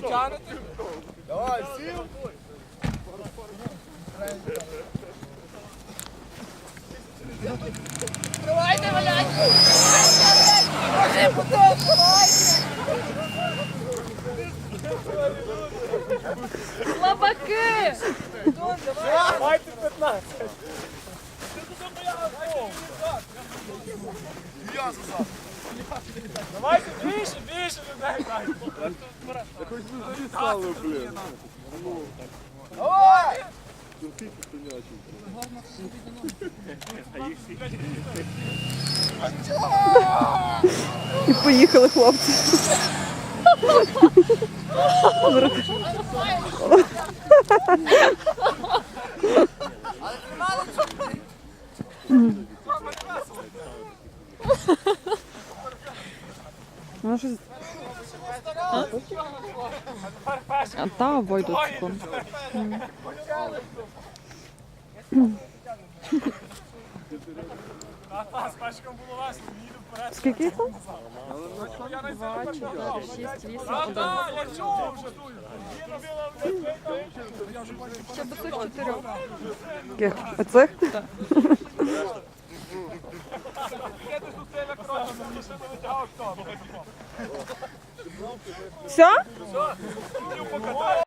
Що, тягнете? Давай, сів. Давайте, блядь! Боже, потом, Слабаки! Давайте 15. Я сказав. Давайте більше, більше людей дайте. Хоч би залізали, блін. Давай! І поїхали хлопці. Вона щось... А та обойдуть скоро. А та з пачком було вас, їду вперед. Скільки там? Я не знаю, А, та, я чув вже тут. Є робила вже Я вже бачу. Ще до цих чотирьох. Яких? Оцих? Я Все? Все, покатаю.